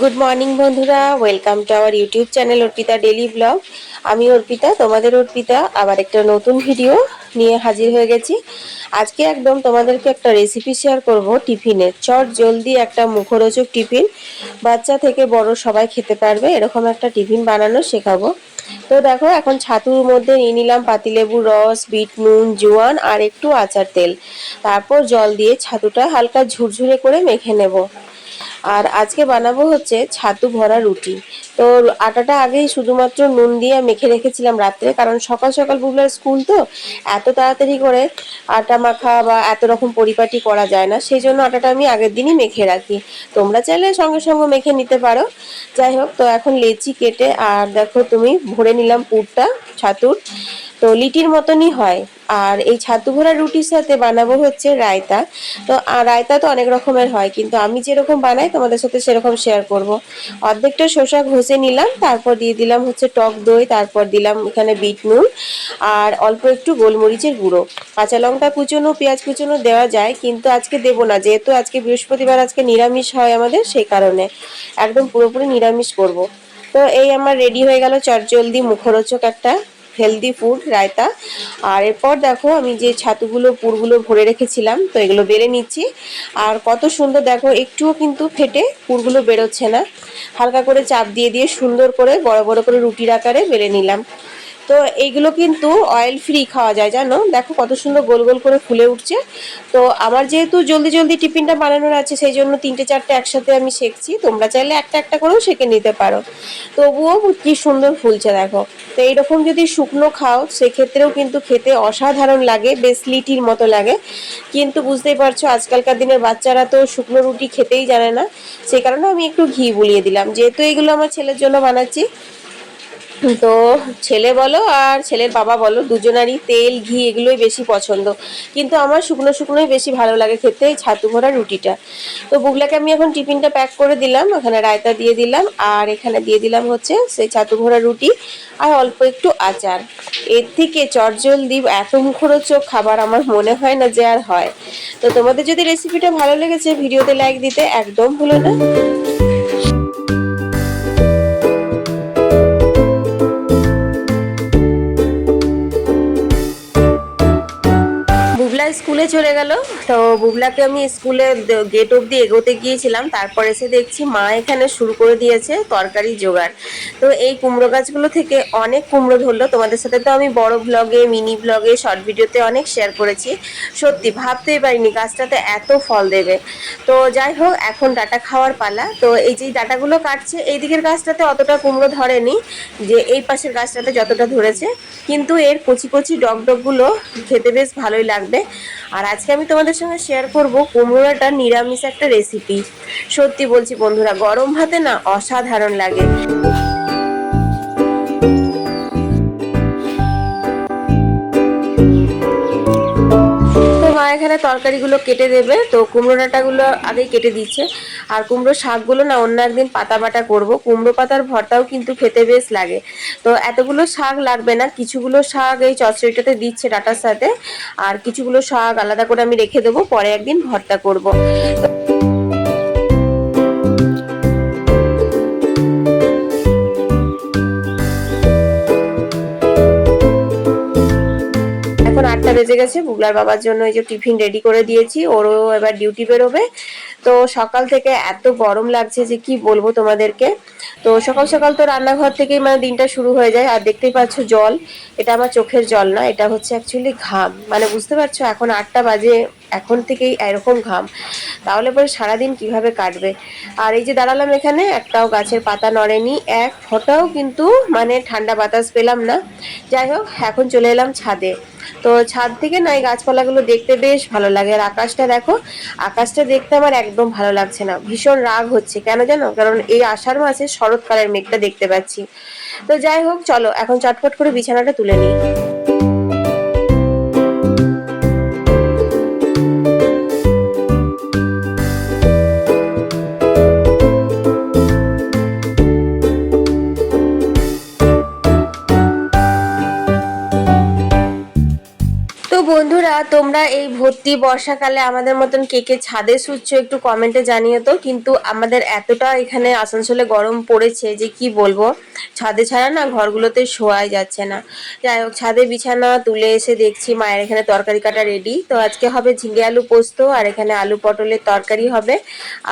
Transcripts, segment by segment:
Good morning বন্ধুরা। Welcome to our YouTube channel Arpita daily vlog আমি অর্পিতা, তোমাদের অর্পিতা। আবার একটা নতুন ভিডিও নিয়ে হাজির হয়ে গেছি। আজকে একদম তোমাদেরকে একটা রেসিপি শেয়ার করব টিফিনের। চট জলদি একটা মুখরোচক টিফিন। বাচ্চা থেকে বড় সবাই খেতে পারবে, এরকম একটা টিফিন বানানো শেখাবো। তো দেখো, এখন ছাতুর মধ্যে নিয়ে নিলাম পাতিলেবুর রস, বিট, নুন, জোয়ান আর একটু আচার তেল। তারপর জল দিয়ে ছাতুটা হালকা ঝুরঝুরে করে মেখে নেব। আর আজকে বানাবো হচ্ছে ছাতু ভরা রুটি। তো আটাটা আগেই শুধুমাত্র নুন দিয়ে মেখে রেখেছিলাম রাত্রে, কারণ সকাল সকাল বুবলার স্কুল তো, এত তাড়াতাড়ি করে আটা মাখা বা এত রকম পরিপাটি করা যায় না, সেই জন্য আটাটা আমি আগের দিনই মেখে রাখি। তোমরা চাইলে সঙ্গে সঙ্গে মেখে নিতে পারো। যাই হোক, তো এখন লেচি কেটে, আর দেখো তুমি ভরে নিলাম পুরটা, ছাতুর। তো লিটির মতনই হয়। আর এই ছাতু ভরা রুটির সাথে বানাবো হচ্ছে রায়তা। তো রায়তা তো অনেক রকমের হয়, কিন্তু আমি যেরকম বানাই তোমাদের সাথে সেরকম শেয়ার করব। অর্ধেকটা শসা ঘষে নিলাম, তারপর দিয়ে দিলাম হচ্ছে টক দই, তারপর দিলাম এখানে বিট নুন, আর অল্প একটু গোলমরিচের গুঁড়ো। কাঁচা লঙ্কা কুচোনো, পেঁয়াজ কুচোনো দেওয়া যায়, কিন্তু আজকে দেবো না, যেহেতু আজকে বৃহস্পতিবার, আজকে নিরামিষ হয় আমাদের সেই কারণে একদম পুরোপুরি নিরামিষ করব। তো, এই আমার রেডি হয়ে গেল চটজলদি মুখরোচক একটা হেলদি ফুড রায়তা। আর এরপর দেখো আমি যে ছাতুগুলো, পুরগুলো ভরে রেখেছিলাম, তো এগুলো বেড়ে নিচ্ছি। আর কত সুন্দর দেখো, একটুও কিন্তু ফেটে পুরগুলো বেরোচ্ছে না। হালকা করে চাপ দিয়ে দিয়ে সুন্দর করে, বড় বড় করে রুটির আকারে বেড়ে নিলাম। তো এইগুলো কিন্তু অয়েল ফ্রি খাওয়া যায়, জানো? দেখো কত সুন্দর গোল গোল করে ফুলে উঠছে। তো আমার যেহেতু জলদি জলদি টিফিনটা বানানোর আছে, সেই জন্য তিনটে চারটে একসাথে আমি শেখছি। তোমরা চাইলে একটা একটা করেও শেখে নিতে পারো। তবুও কি সুন্দর ফুলছে, দেখো। তো এইরকম যদি শুকনো খাও, সেক্ষেত্রেও কিন্তু খেতে অসাধারণ লাগে, বেশ লিটির মতো লাগে। কিন্তু বুঝতেই পারছ, আজকালকার দিনের বাচ্চারা তো শুকনো রুটি খেতেই জানে না। সেই কারণে আমি একটু ঘি বুলিয়ে দিলাম। যেহেতু এইগুলো আমার ছেলের জন্য বানাচ্ছি তো ছেলে বলো আর ছেলের বাবা বলো, দুজনারই তেল, ঘি এগুলোই বেশি পছন্দ। কিন্তু আমার শুকনো শুকনোই বেশি ভালো লাগে খেতে, এই ছাতু ভরা রুটিটা। তো বুগলাকে আমি এখন টিফিনটা প্যাক করে দিলাম, ওখানে রায়তা দিয়ে দিলাম, আর এখানে দিয়ে দিলাম হচ্ছে সেই ছাতু ভরা রুটি আর অল্প একটু আচার। এর থেকে চটজলদি এত মুখরোচক খাবার আমার মনে হয় না যে আর হয়। তো তোমাদের যদি রেসিপিটা ভালো লেগেছে, ভিডিওতে লাইক দিতে একদম ভুলো না। স্কুলে চলে গেল। তো বুবলাকে আমি স্কুলে গেট অব্দি এগোতে গিয়েছিলাম। তারপর এসে দেখছি মা এখানে শুরু করে দিয়েছে তরকারি জোগাড়। তো এই কুমড়ো গাছগুলো থেকে অনেক কুমড়ো ধরলো। তোমাদের সাথে তো আমি বড় ব্লগে মিনি ব্লগে শর্ট ভিডিওতে অনেক শেয়ার করেছি। সত্যি, ভাবতেই পারিনি গাছটাতে এত ফল দেবে। তো যাই হোক, এখন ডাটা খাওয়ার পালা। তো এই যে ডাটাগুলো কাটছে, এই দিকের গাছটাতে অতটা কুমড়ো ধরেনি যে এই পাশের গাছটাতে যতটা ধরেছে। কিন্তু এর কচি কচি ডগ ডগগুলো খেতে বেশ ভালোই লাগবে। আর আজকে আমি তোমাদের সঙ্গে শেয়ার করব কুমড়োটা নিরামিষ একটা রেসিপি সত্যি বলছি বন্ধুরা, গরম ভাতে না অসাধারণ লাগে। এখানে তরকারিগুলো কেটে দেবে। তো কুমড়ো ডাঁটাগুলো আগেই কেটে দিচ্ছে আর কুমড়ো শাকগুলো না অন্য একদিন পাতা বাটা করব। কুমড়ো পাতার ভর্তাও কিন্তু খেতে বেশ লাগে। তো এতগুলো শাক লাগবে না। কিছুগুলো শাক এই চচড়িটাতে দিচ্ছে ডাটার সাথে। আর কিছুগুলো শাক আলাদা করে আমি রেখে দেবো। পরে একদিন ভর্তা করব। এখন বেজে গেছে। বুগলার বাবার জন্য এই যে টিফিন রেডি করে দিয়েছি। ওরও এবার ডিউটি বেরোবে। তো সকাল থেকে এত গরম লাগছে যে কি বলব তোমাদেরকে। তো সকাল সকাল তো রান্নাঘর থেকেই মানে দিনটা শুরু হয়ে যায়। আর দেখতেই পাচ্ছ জল। এটা আমার চোখের জল না, এটা হচ্ছে অ্যাকচুয়ালি ঘাম। মানে বুঝতে পারছ, এখন আটটা বাজে এখন থেকেই এরকম ঘাম। তাহলে পরে সারাদিন কীভাবে কাটবে? আর এই যে দাঁড়ালাম এখানে, একটাও গাছের পাতা নড়েনি, এক ফোঁটাও কিন্তু মানে ঠান্ডা বাতাস পেলাম না। যাই হোক, এখন চলে এলাম ছাদে। তো ছাদ থেকে না এই গাছপালাগুলো দেখতে বেশ ভালো লাগে। আর আকাশটা দেখো, আকাশটা দেখতে আমার একদম ভালো লাগছে না। ভীষণ রাগ হচ্ছে, কেন জানো? কারণ এই আষাঢ় মাসে শরৎকালের মেঘটা দেখতে পাচ্ছি। তো যাই হোক, চলো, এখন চটপট করে বিছানাটা তুলে নিই। তোমরা এই ভর্তি বর্ষাকালে আমাদের মতন কে কে ছাদে শুচ্ছ একটু কমেন্টে জানিয়ে তো। কিন্তু আমাদের এতটা এখানে আসানসোলে গরম পড়েছে যে কি বলব? ছাদে ছাড়া না ঘরগুলোতে শোয়াই যাচ্ছে না। যাই হোক, ছাদে বিছানা তুলে এসে দেখছি মায়ের এখানে তরকারি কাটা রেডি তো আজকে হবে ঝিঙে আলু পোস্ত আর এখানে আলু পটলের তরকারি হবে।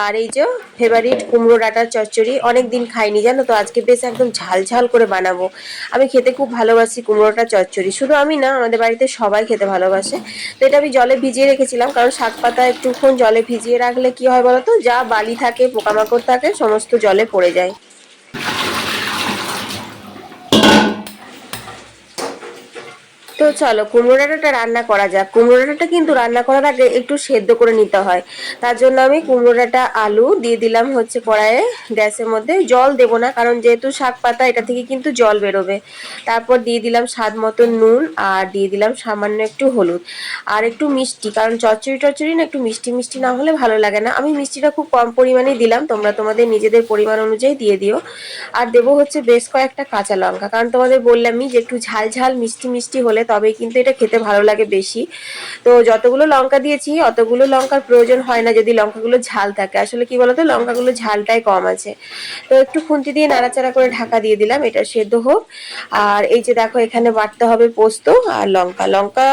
আর এই যে ফেভারিট কুমড়ো ডাটার চচ্চড়ি অনেক দিন খাইনি জানো তো, আজকে বেশ একদম ঝাল ঝাল করে বানাবো। আমি খেতে খুব ভালোবাসি কুমড়োটা, চচ্চড়ি। শুধু আমি না, আমাদের বাড়িতে সবাই খেতে ভালোবাসে। তো এটা আমি জলে ভিজিয়ে রেখেছিলাম, কারণ শাক পাতা একটুক্ষণ জলে ভিজিয়ে রাখলে কি হয় বলতো? যা বালি থাকে, পোকামাকড় থাকে, সমস্ত জলে পড়ে যায়। তো চলো কুমড়ো ডাঁটাটা রান্না করা যাক। কুমড়ো ডাঁটাটা কিন্তু রান্না করার আগে একটু সেদ্ধ করে নিতে হয়। তার জন্য আমি কুমড়ো ডাঁটা আলু দিয়ে দিলাম হচ্ছে কড়াইয়ে। গ্যাসের মধ্যে জল দেব না, কারণ যেহেতু শাক পাতা, এটা থেকে কিন্তু জল বেরোবে। তারপর দিয়ে দিলাম স্বাদ মতো নুন আর দিয়ে দিলাম সামান্য একটু হলুদ। আর একটু মিষ্টি, কারণ চচ্চড়ি টচ্চড়ি না, একটু মিষ্টি মিষ্টি না হলে ভালো লাগে না। আমি মিষ্টিটা খুব কম পরিমাণে দিলাম, তোমরা তোমাদের নিজেদের পরিমাণ অনুযায়ী দিয়ে দিও। আর দেবো হচ্ছে বেশ কয়েকটা কাঁচা লঙ্কা, কারণ তোমাদের বললামই যে একটু ঝাল ঝাল মিষ্টি মিষ্টি হলে তবে কিন্তু এটা খেতে ভালো লাগে বেশি। তো যতগুলো লঙ্কা দিয়েছি, অতগুলো লঙ্কার প্রয়োজন হয় না যদি লঙ্কাগুলো ঝাল থাকে। আসলে কি বলতো, লঙ্কাগুলো ঝালটাই কম আছে। তো একটু খুন্তি দিয়ে নাড়াচাড়া করে ঢাকা দিয়ে দিলাম, এটা সেদ্ধ হোক। আর এই যে দেখো, এখানে বাটতে হবে পোস্ত আর লঙ্কা। লঙ্কা,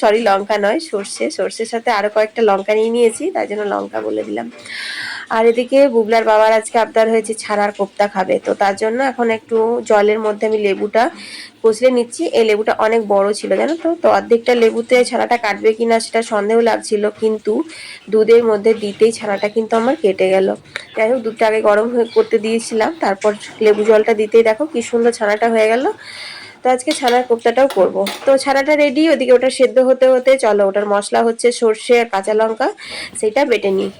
সরি, লঙ্কা নয়, সর্ষে। সর্ষের সাথে আরও কয়েকটা লঙ্কা নিয়ে নিয়েছি তাই জন্য লঙ্কা বলে দিলাম। আর এদিকে বুবলার বাবার আজকে আবদার হয়েছে ছানার কোপ্তা খাবে। তো তার জন্য এখন একটু জলের মধ্যে আমি লেবুটা কষলে নিচ্ছি। এই লেবুটা অনেক বড় ছিল, জানো তো? তো অর্ধেকটা লেবুতে ছানাটা কাটবে কিনা সেটা সন্দেহ লাগছিল, কিন্তু দুধের মধ্যে দিতেই ছানাটা কিন্তু আমার কেটে গেল। যাই হোক, দুধটা আগে গরম হয়ে করতে দিয়েছিলাম, তারপর লেবু জলটা দিতেই দেখো কি সুন্দর ছানাটা হয়ে গেল। তো আজকে ছানার কোপ্তাটাও করব। তো ছানাটা রেডি ওদিকে ওটা সেদ্ধ হতে হতে চলো, ওটার মশলা হচ্ছে সর্ষে আর কাঁচা লঙ্কা, সেটা বেটে নিই।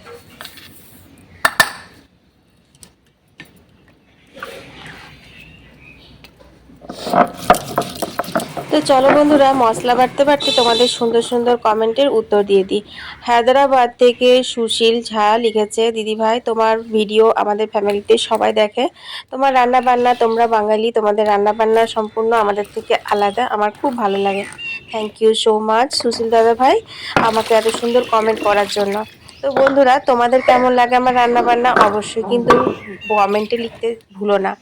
তো চলো বন্ধুরা, মশলা বাড়তে বাড়তে তোমাদের সুন্দর সুন্দর কমেন্টের উত্তর দিয়ে দিই। হায়দ্রাবাদ থেকে সুশীল ঝা লিখেছে, দিদি ভাই, তোমার ভিডিও আমাদের ফ্যামিলিতে সবাই দেখে। তোমার রান্না বান্না তোমরা বাঙালি, তোমাদের রান্না বান্না সম্পূর্ণ আমাদের থেকে আলাদা। আমার খুব ভালো লাগে। Thank you so much Sushil দাদা ভাই, আমাকে এত সুন্দর কমেন্ট করার জন্য। তো বন্ধুরা তোমাদের কেমন লাগে আমার রান্না বান্না অবশ্যই কিন্তু কমেন্টে লিখতে ভুলো না।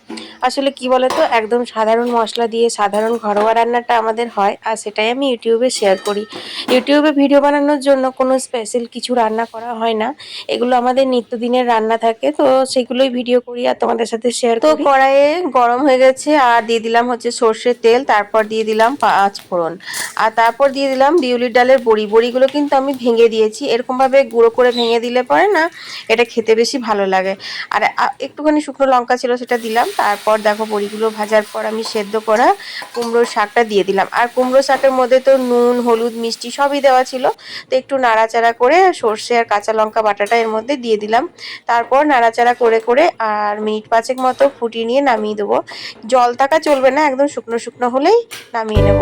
আসলে কি বলতো একদম সাধারণ মশলা দিয়ে সাধারণ ঘরোয়া রান্নাটা আমাদের হয় আর সেটাই আমি ইউটিউবে শেয়ার করি। ইউটিউবে ভিডিও বানানোর জন্য কোনো স্পেশাল কিছু রান্না করা হয় না। এগুলো আমাদের নিত্যদিনের রান্না থাকে তো সেগুলোই ভিডিও করি আর তোমাদের সাথে শেয়ার তো কড়াইয়ে গরম হয়ে গেছে আর দিয়ে দিলাম হচ্ছে সর্ষের তেল তারপর দিয়ে দিলাম পাঁচ ফোড়ন। আর তারপর দিয়ে দিলাম বিউলির ডালের বড়ি। বড়িগুলো কিন্তু আমি ভেঙে দিয়েছি। এরকমভাবে গুঁড়ো করে ভেঙে দিলে পরে না, এটা খেতে বেশি ভালো লাগে। আর একটুখানি শুকনো লঙ্কা ছিল সেটা দিলাম, তারপর দেখো বড়িগুলো ভাজার পর আমি সেদ্ধ করা কুমড়োর শাকটা দিয়ে দিলাম। আর কুমড়ো শাকের মধ্যে তো নুন, হলুদ, মিষ্টি সবই দেওয়া ছিল, তো একটু নাড়াচাড়া করে সর্ষে আর কাঁচা লঙ্কা বাটাটা এর মধ্যে দিয়ে দিলাম। তারপর নাড়াচাড়া করে করে আর মিনিট পাঁচেক মতো ফুটিয়ে নিয়ে নামিয়ে দেবো। জল থাকা চলবে না, একদম শুকনো শুকনো হলেই নামিয়ে নেব।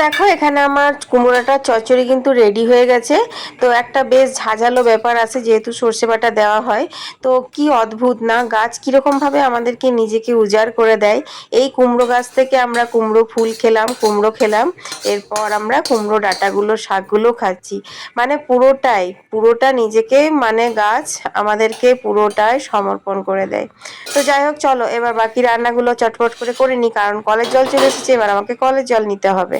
দেখো, এখানে আমার কুমড়োটা, চচ্চড়ি কিন্তু রেডি হয়ে গেছে। তো একটা বেশ ঝাঁঝালো ব্যাপার আছে, যেহেতু সর্ষে বাটা দেওয়া হয়। তো কি অদ্ভুত না, গাছ কীরকমভাবে আমাদেরকে নিজেকে উজাড় করে দেয়। এই কুমড়ো গাছ থেকে আমরা কুমড়ো ফুল খেলাম, কুমড়ো খেলাম। এরপর আমরা কুমড়ো ডাটাগুলো, শাকগুলো খাচ্ছি। মানে পুরোটাই, পুরোটা নিজেকে মানে গাছ আমাদেরকে পুরোটাই সমর্পণ করে দেয়। তো যাই হোক, চলো, এবার বাকি রান্নাগুলো চটপট করে করে নিই, কারণ কলের জল চলে এসেছে, এবার আমাকে কলের জল নিতে হবে।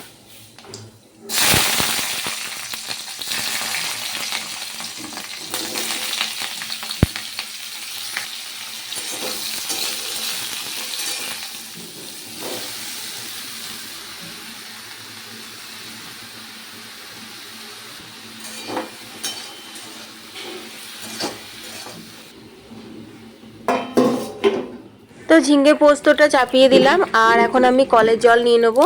তো ঝিঙ্গে পোস্তটা চাপিয়ে দিলাম, আর এখন আমি কলের জল নিয়ে নেব।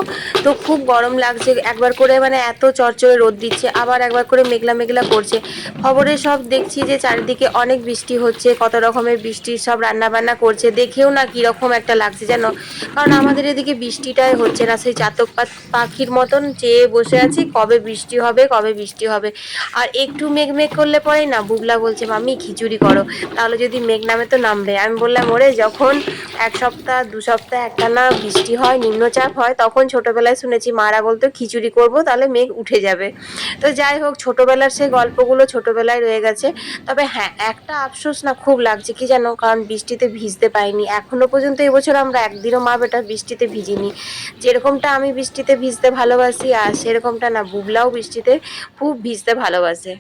তো খুব গরম লাগছে, একবার করে মানে এত চরচরে রোদ দিচ্ছে, আবার একবার করে মেঘলা মেঘলা করছে। খবরে সব দেখছি যে চারিদিকে অনেক বৃষ্টি হচ্ছে, কত রকমের বৃষ্টির সব রান্না বান্না করছে। দেখেও না কীরকম একটা লাগছে যেন কারণ আমাদের এদিকে বৃষ্টিটাই হচ্ছে না, সেই চাতক পাখির মতন চেয়ে বসে আছি, কবে বৃষ্টি হবে, কবে বৃষ্টি হবে। আর একটু মেঘ মেঘ করলে পরেই না বুগলা বলছে, মাম্মি, খিচুড়ি করো। তাহলে যদি মেঘ নামে তো নামবে। আমি বললাম, ওরে, যখন এক সপ্তাহ, দু সপ্তাহ, একটানা বৃষ্টি হয়, নিম্নচাপ হয়, তখন ছোটবেলায় শুনেছি মারা বলতো, খিচুড়ি করব, তাহলে মেঘ উঠে যাবে। তো যাই হোক, ছোটবেলার সেই গল্পগুলো ছোটবেলায় রয়ে গেছে। তবে হ্যাঁ একটা আফসোস না, খুব লাগছে, কি জানো? কারণ বৃষ্টিতে ভিজতে পাইনি। এখনও পর্যন্ত এবছর আমরা একদিনও মা বেটা বৃষ্টিতে ভিজিনি। যেরকমটা আমি বৃষ্টিতে ভিজতে ভালোবাসি, আর সেরকমটা না, বুবলাও বৃষ্টিতে খুব ভিজতে ভালোবাসে।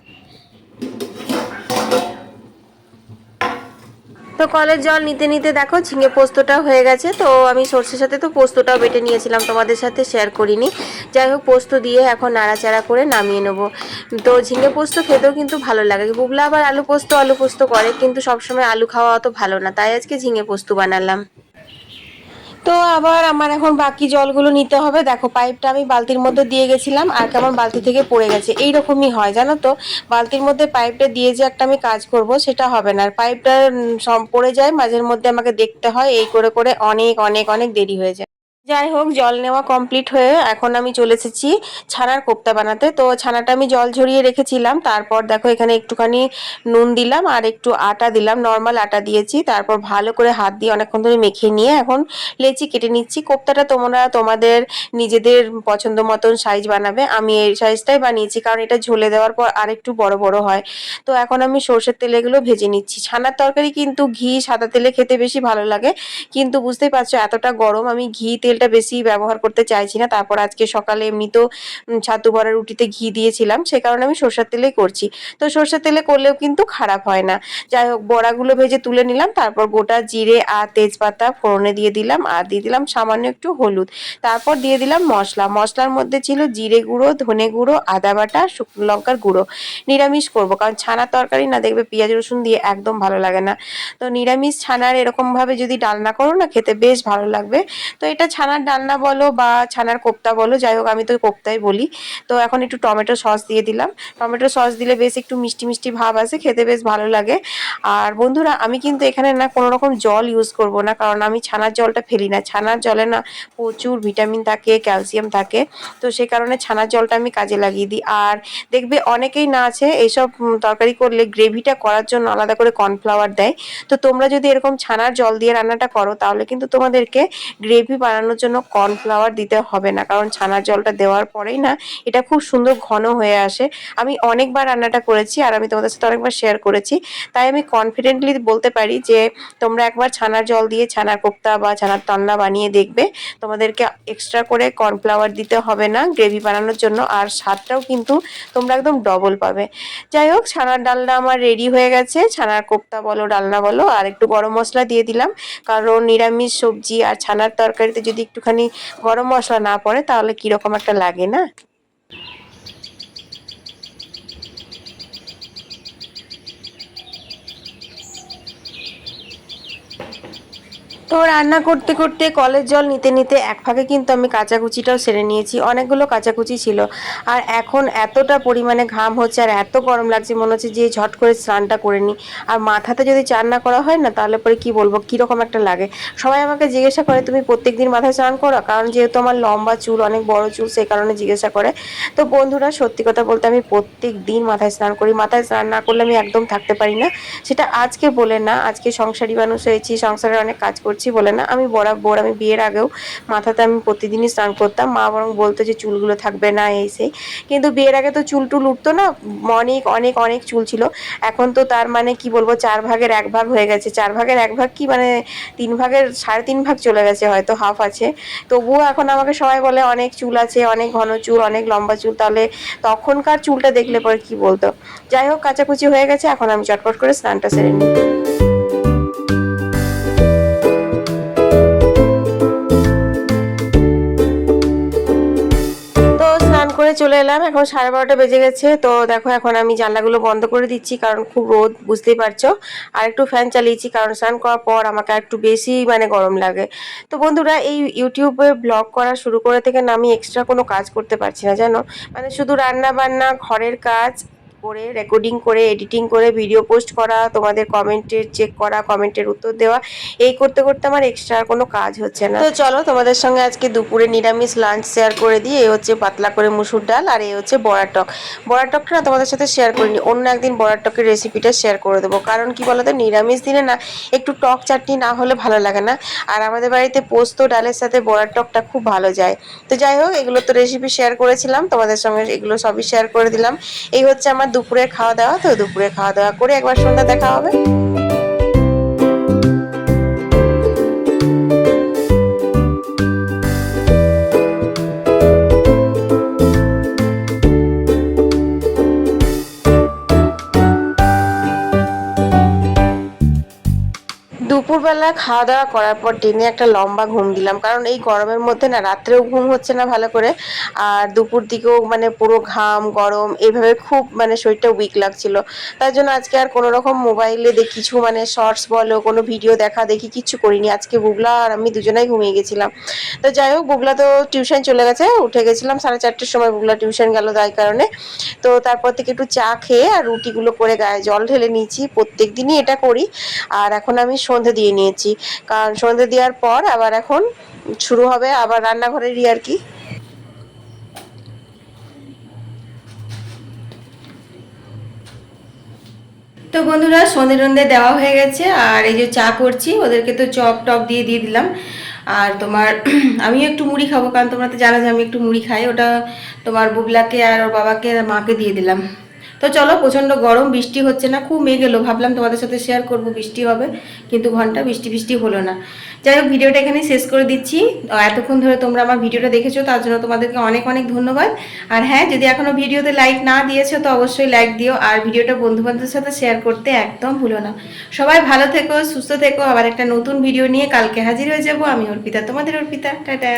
তো কলের জল নিতে নিতে দেখো ঝিঙে পোস্তটা হয়ে গেছে। তো আমি সর্ষের সাথে তো পোস্তটাও বেটে নিয়েছিলাম, তোমাদের সাথে শেয়ার করিনি। যাই হোক, পোস্ত দিয়ে এখন নাড়াচাড়া করে নামিয়ে নেব। তো ঝিঙে পোস্ত খেতেও কিন্তু ভালো লাগে। বুবলা আবার আলু পোস্ত আলু পোস্ত করে, কিন্তু সবসময় আলু খাওয়া অত ভালো না। তাই আজকে ঝিঙে পোস্ত বানালাম। তো আবার আমার এখন বাকি জলগুলো নিতে হবে। দেখো পাইপটা আমি বালতির মধ্যে দিয়ে গেছিলাম, আর কেমন বালতি থেকে পড়ে গেছে। এই রকমই হয়, জানো তো? বালতির মধ্যে পাইপটা দিয়ে যে একটা আমি কাজ করব, সেটা হবে না। আর পাইপটা পড়ে যায়, মাঝের মধ্যে আমাকে দেখতে হয়, এই করে করে অনেক অনেক অনেক দেরি হয়ে যায়। যাই হোক, জল নেওয়া কমপ্লিট হয়ে এখন আমি চলে এসেছি ছানার কোপ্তা বানাতে। তো ছানাটা আমি জল ঝরিয়ে রেখেছিলাম, তারপর দেখো এখানে একটুখানি নুন দিলাম আর একটু আটা দিলাম নর্মাল আটা দিয়েছি। তারপর ভালো করে হাত দিয়ে অনেকক্ষণ ধরে মেখে নিয়ে এখন লেচি কেটে নিচ্ছি। কোপ্তাটা তোমরা, তোমাদের নিজেদের পছন্দ মতন সাইজ বানাবে। আমি এই সাইজটাই বানিয়েছি, কারণ এটা ঝোলে দেওয়ার পর আরেকটু বড় বড় হয়। তো এখন আমি সর্ষের তেলে এগুলো ভেজে নিচ্ছি। ছানার তরকারি কিন্তু ঘি সাদা তেলে খেতে বেশি ভালো লাগে, কিন্তু বুঝতেই পারছ এতটা গরম, আমি ঘি তেলটা বেশি ব্যবহার করতে চাইছি না। তারপর আজকে সকালে এমনি তো ছাতু বড়া রুটিতে ঘি দিয়েছিলাম। সে কারণে আমি সর্ষের তেলেই করছি। তো সর্ষের তেলে করলেও কিন্তু খারাপ হয় না। যাই হোক, বড়াগুলো ভেজে তুলে নিলাম। তারপর গোটা জিরে আর তেজপাতা ফোড়নে দিয়ে দিলাম আর দিয়ে দিলাম সামান্য একটু হলুদ। তারপর দিয়ে দিলাম মশলা। মশলার মধ্যে ছিল জিরে গুঁড়ো, ধনে গুঁড়ো, আদা বাটা, শুকনো লঙ্কার গুঁড়ো। নিরামিষ করব। কারণ ছানা তরকারি না দেখবে পেঁয়াজ রসুন দিয়ে একদম ভালো লাগে না। তো নিরামিষ ছানার এরকমভাবে যদি ডালনা করো না, খেতে বেশ ভালো লাগবে। তো এটা ছানার ডালনা বলো বা ছানার কোপ্তা বলো, যাই হোক আমি তো কোপ্তাই বলি। তো এখন একটু টমেটো সস দিয়ে দিলাম। টমেটো সস দিলে বেশ একটু মিষ্টি মিষ্টি ভাব আসে, খেতে বেশ ভালো লাগে। আর বন্ধুরা, আমি কিন্তু এখানে না কোনো রকম জল ইউজ করব না, কারণ আমি ছানার জলটা ফেলি না। ছানার জলে না প্রচুর ভিটামিন থাকে, ক্যালসিয়াম থাকে। তো সেই কারণে ছানার জলটা আমি কাজে লাগিয়ে দিই। আর দেখবে অনেকেই না আছে এইসব তরকারি করলে গ্রেভিটা করার জন্য আলাদা করে কর্নফ্লাওয়ার দেয়। তো তোমরা যদি এরকম ছানার জল দিয়ে রান্নাটা করো, তাহলে কিন্তু তোমাদেরকে গ্রেভি বানানোর জন্য কর্নফ্লাওয়ার দিতে হবে না। কারণ ছানার জলটা দেওয়ার পরেই না এটা খুব সুন্দর ঘন হয়ে আসে। আমি অনেকবার রান্নাটা করেছি আর আমি তোমাদের সাথে অনেকবার শেয়ার করেছি। তাই আমি কনফিডেন্টলি বলতে পারি যে তোমরা একবার ছানার জল দিয়ে ছানার কোপ্তা বা ছানার তন্না বানিয়ে দেখবে। তোমাদেরকে এক্সট্রা করে কর্নফ্লাওয়ার দিতে হবে না গ্রেভি বানানোর জন্য আর স্বাদটাও কিন্তু তোমরা একদম ডবল পাবে। যাই হোক, ছানার ডালনা আমার রেডি হয়ে গেছে। ছানার কোপ্তা বলো, ডালনা বলো, আর একটু গরম মশলা দিয়ে দিলাম। কারণ নিরামিষ সবজি আর ছানার তরকারিতে যদি একটুখানি গরম মশলা না পড়ে তাহলে কীরকম একটা লাগে না তো রান্না করতে করতে কলের জল নিতে নিতে এক ফাঁকে কিন্তু আমি কাচাকুচিটাও সেরে নিয়েছি। অনেকগুলো কাচাকুচি ছিল। আর এখন এতটা পরিমাণে ঘাম হচ্ছে আর এত গরম লাগছে, মনে হচ্ছে যে ঝট করে স্নানটা করে নিই। আর মাথাতে যদি চান না করা হয় না, তাহলে পরে কি বলব? কীরকম একটা লাগে? সবাই আমাকে জিজ্ঞাসা করে, তুমি প্রত্যেক দিন মাথায় স্নান করো? কারণ যেহেতু আমার লম্বা চুল, অনেক বড় চুল, সেই কারণে জিজ্ঞাসা করে। তো বন্ধুরা, সত্যি কথা বলতে আমি প্রত্যেক দিন মাথায় স্নান করি। মাথায় স্নান না করলে আমি একদম থাকতে পারি না। সেটা আজকে বলে না, আজকে সংসারী মানুষ হয়েছি, সংসারের অনেক কাজ করছি। বলে না, আমি বরাবর আমি বিয়ের আগেও মাথাতে আমি প্রতিদিনই স্নান করতাম, মা বরং বলতো যে চুলগুলো থাকবে না, এই সেই। কিন্তু বিয়ের আগে তো চুল টুল উঠতো না, অনেক অনেক অনেক চুল ছিল। এখন তো তার মানে কি বলব, চার ভাগের এক ভাগ হয়ে গেছে। চার ভাগের এক ভাগ কি মানে তিন ভাগের সাড়ে তিন ভাগ চলে গেছে, হয়তো হাফ আছে। তবুও এখন আমাকে সবাই বলে, অনেক চুল আছে, অনেক ঘন চুল, অনেক লম্বা চুল, তাহলে তখনকার চুলটা দেখলে পরে কি বলতো? যাই হোক, কাচাকুচি হয়ে গেছে, এখন আমি চটপট করে স্নানটা সেরে নিই। চলে এলাম। এখন সাড়ে বারোটা বেজে গেছে। তো দেখো, এখন আমি জানলাগুলো বন্ধ করে দিচ্ছি, কারণ খুব রোদ, বুঝতেই পারছ। আর একটু ফ্যান চালিয়েছি, কারণ স্নান করার পর আমাকে একটু বেশি মানে গরম লাগে। তো বন্ধুরা, এই ইউটিউবে ব্লগ করা শুরু করে থেকে না আমি এক্সট্রা কোনো কাজ করতে পারছি না, জানো? মানে শুধু রান্না বান্না ঘরের কাজ করে রেকর্ডিং করে এডিটিং করে ভিডিও পোস্ট করা, তোমাদের কমেন্টের চেক করা কমেন্টের উত্তর দেওয়া, এই করতে করতে আমার এক্সট্রা কোনো কাজ হচ্ছে না। তো চলো তোমাদের সঙ্গে আজকে দুপুরে নিরামিষ লাঞ্চ শেয়ার করে দিই, এই হচ্ছে পাতলা করে মুসুর ডাল আর এই হচ্ছে বড়ার টক। বড়ার টকটা না তোমাদের সাথে শেয়ার করিনি, অন্য একদিন বড়ার টকের রেসিপিটা শেয়ার করে দেবো। কারণ কি বলতো, নিরামিষ দিনে না একটু টক চাটনি না হলে ভালো লাগে না, আর আমাদের বাড়িতে পোস্ত ডালের সাথে বড়ার টকটা খুব ভালো যায়। তো যাই হোক, এগুলো তো রেসিপি শেয়ার করেছিলাম, তোমাদের সঙ্গে এগুলো সবই শেয়ার করে দিলাম। এই হচ্ছে আমার দুপুরের খাওয়া দাওয়া তো দুপুরে খাওয়া দাওয়া করে একবার সন্ধ্যা দেখা হবে। দুপুরবেলা খাওয়া দাওয়া করার পর টেনে একটা লম্বা ঘুম দিলাম। কারণ এই গরমের মধ্যে না, রাত্রেও ঘুম হচ্ছে না ভালো করে। আর দুপুর দিকেও মানে পুরো ঘাম, গরম এইভাবে খুব মানে শরীরটা উইক লাগছিল। তার জন্য আজকে আর কোনো রকম মোবাইলে দেখি, কিছু মানে শর্টস বলো, কোনো ভিডিও দেখা দেখি কিচ্ছু করিনি। আজকে বুগলা আর আমি দুজনেই ঘুমিয়ে গেছিলাম। তো যাই হোক বুগলা তো টিউশন চলে গেছে। উঠে গেছিলাম সাড়ে চারটের সময় বুগলা টিউশন গেল তাই কারণে। তো তারপর থেকে একটু চা খেয়ে আর রুটিগুলো করে গায়ে জল ঢেলে নিয়েছি। প্রত্যেক দিনই এটা করি। আর এখন আমি সন্ধে দিয়ে নিয়েছি। কারণ সন্ধে দেওয়ার পর আবার এখন শুরু হবে আবার রান্নাঘরেরই আর কি তো বন্ধুরা, সন্ধে টন্ধে দেওয়া হয়ে গেছে, আর এই যে চা করছি, ওদেরকে তো চপ টপ দিয়ে দিয়ে দিলাম। আর তোমার আমি একটু মুড়ি খাব, কারণ তোমরা তো জানো যে আমি একটু মুড়ি খাই, ওটা তোমার বুবলাকে আর ওর বাবাকে মাকে দিয়ে দিলাম। তো চলো, প্রচণ্ড গরম, বৃষ্টি হচ্ছে না, খুব মেঘ এলো। ভাবলাম তোমাদের সাথে শেয়ার করব, বৃষ্টি হবে, কিন্তু ঘণ্টা বৃষ্টি বৃষ্টি হলো না। যাই হোক, ভিডিওটা এখানে শেষ করে দিচ্ছি। এতক্ষণ ধরে তোমরা আমার ভিডিওটা দেখেছ, তার জন্য তোমাদেরকে অনেক অনেক ধন্যবাদ। আর হ্যাঁ যদি এখনও ভিডিওতে লাইক না দিয়েছ, তো অবশ্যই লাইক দিও, আর ভিডিওটা বন্ধুবান্ধবের সাথে শেয়ার করতে একদম ভুলো না। সবাই ভালো থেকো, সুস্থ থেকো। আবার একটা নতুন ভিডিও নিয়ে কালকে হাজির হয়ে যাব। আমি অর্পিতা, তোমাদের অর্পিতা। টাটা।